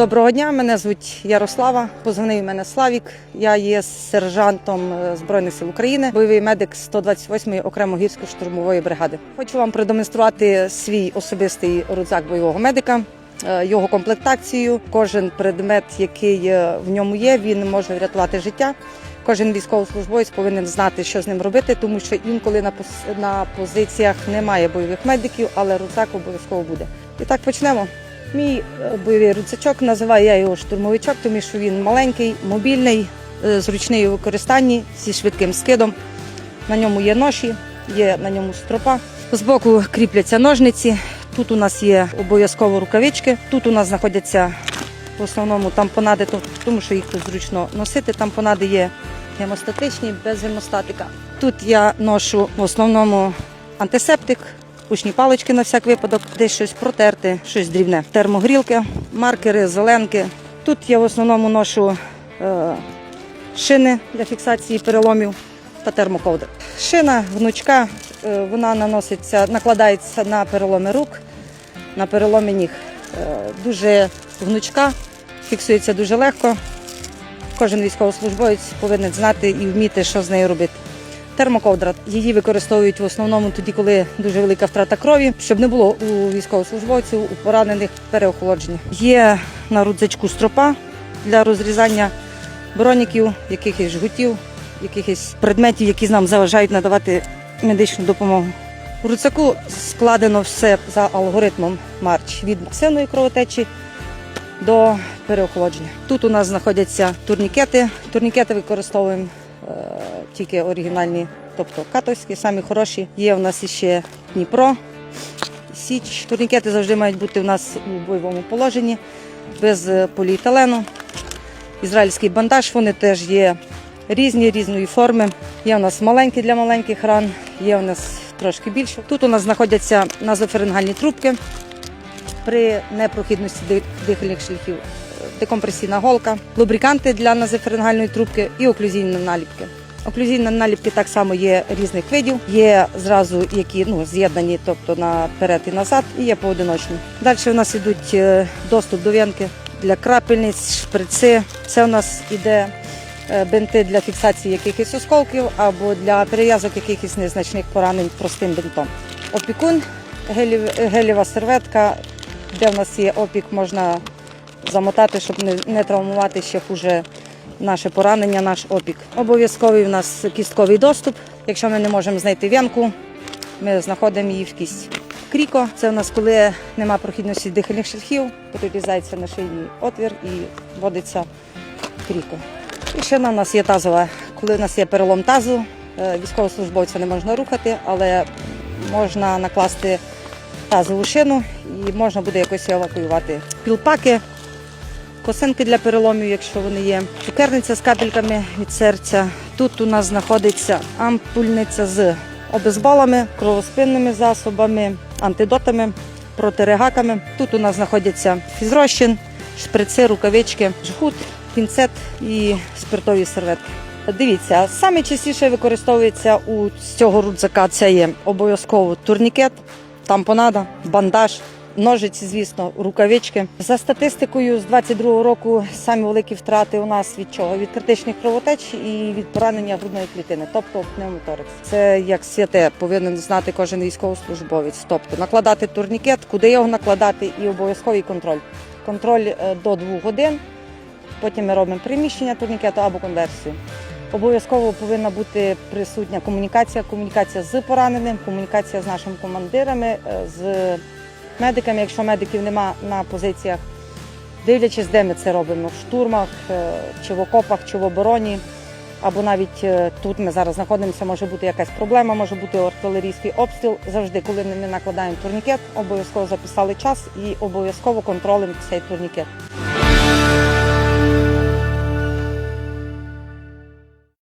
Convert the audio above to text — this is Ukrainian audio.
Доброго дня, мене звуть Ярослава. Позвонив мене Славік. Я є сержантом е, Збройних сил України, бойовий медик 128-ї окремо гірсько-штурмової бригади. Хочу вам продемонструвати свій особистий рюкзак бойового медика. е, Його комплектацію, кожен предмет, який е, в ньому є, він може врятувати життя. Кожен військовослужбовець повинен знати, що з ним робити, тому що інколи на позиціях немає бойових медиків, але рюкзак обов'язково буде. І так почнемо. Мій е, бойовий рюкзачок називаю я його штурмовичок, тому що він маленький, мобільний, е, зручний у використанні зі швидким скидом. На ньому є ноші, є на ньому стропа. Збоку кріпляться ножниці. Тут у нас є обов'язково рукавички. Тут у нас знаходяться в основному тампонади, то- тому що їх тут зручно носити. Тампонади є гемостатичні, без гемостатика. Тут я ношу в основному антисептик, пушні палички на всяк випадок, десь щось протерти, щось дрібне. Термогрілки, маркери, зеленки. Тут я в основному ношу е, шини для фіксації переломів та термоковдр. Шина гнучка, е, вона наноситься, накладається на переломи рук, на переломи ніг. Е, дуже гнучка, фіксується дуже легко. Кожен військовослужбовець повинен знати і вміти, що з нею робити. Термоковдра. Її використовують в основному тоді, коли дуже велика втрата крові, щоб не було у військовослужбовців, у поранених переохолодження. Є на рюкзачку стропа для розрізання броніків, якихось жгутів, якихось предметів, які нам заважають надавати медичну допомогу. У рюкзаку складено все за алгоритмом Марч від сильної кровотечі до переохолодження. Тут у нас знаходяться турнікети. Турнікети використовуємо тільки оригінальні, тобто катовські, самі хороші. Є у нас іще Дніпро, Січ. Турнікети завжди мають бути у нас у бойовому положенні, без е, поліетилену. Ізраїльський бандаж, вони теж є різні, різної форми. Є у нас маленькі для маленьких ран, є у нас трошки більше. Тут у нас знаходяться назофарингальні трубки при непрохідності дихальних шляхів, е, декомпресійна голка, лубриканти для назофарингальної трубки і оклюзійні наліпки. Оклюзійні наліпки так само є різних видів. Є зразу, які ну, з'єднані, тобто наперед і назад, і є поодиночні. Далі у нас йдуть е, доступ до венки для крапельниць, шприци. Це у нас іде е, бинти для фіксації якихось осколків або для перев'язок якихось незначних поранень простим бинтом. Опікун, гелів- гелєва серветка, де в нас є опік, можна замотати, щоб не, травмувати ще хуже наше поранення, наш опік. Обов'язковий у нас кістковий доступ. Якщо ми не можемо знайти венку, ми знаходимо її в кість. Кріко це у нас коли нема прохідності дихальних шляхів, перерізається на шийний отвір і вводиться кріко. І ще на нас є тазова. Коли у нас є перелом тазу, е, військовослужбовця не можна рухати, але можна накласти тазову шину і можна буде якось евакуювати. Пілпаки, косинки для переломів, якщо вони є, цукерниця з капельками від серця. Тут у нас знаходиться ампульниця з обезболами, кровоспинними засобами, антидотами, протиригаками. Тут у нас знаходяться фізрозчин, шприци, рукавички, жгут, пінцет і спиртові серветки. Дивіться, саме частіше використовується у цього рюкзака це є обов'язково турнікет, тампонада, бандаж, ножиці, звісно, рукавички. За статистикою, з 22-го року самі великі втрати у нас від чого? Від критичних кровотеч і від поранення грудної клітини, тобто пневмоторакс. Це як святе повинен знати кожен військовослужбовець. Тобто накладати турнікет, куди його накладати, і обов'язковий контроль. Контроль е, до двох годин. Потім ми робимо приміщення турнікету або конверсію. Обов'язково повинна бути присутня комунікація, комунікація з пораненим, комунікація з нашими командирами, е, з медиками. Якщо медиків нема на позиціях, дивлячись, де ми це робимо, в штурмах, е, чи в окопах, чи в обороні, або навіть е, тут ми зараз знаходимося, може бути якась проблема, може бути артилерійський обстріл. Завжди, коли ми накладаємо турнікет, обов'язково записали час і обов'язково контролем цей турнікет.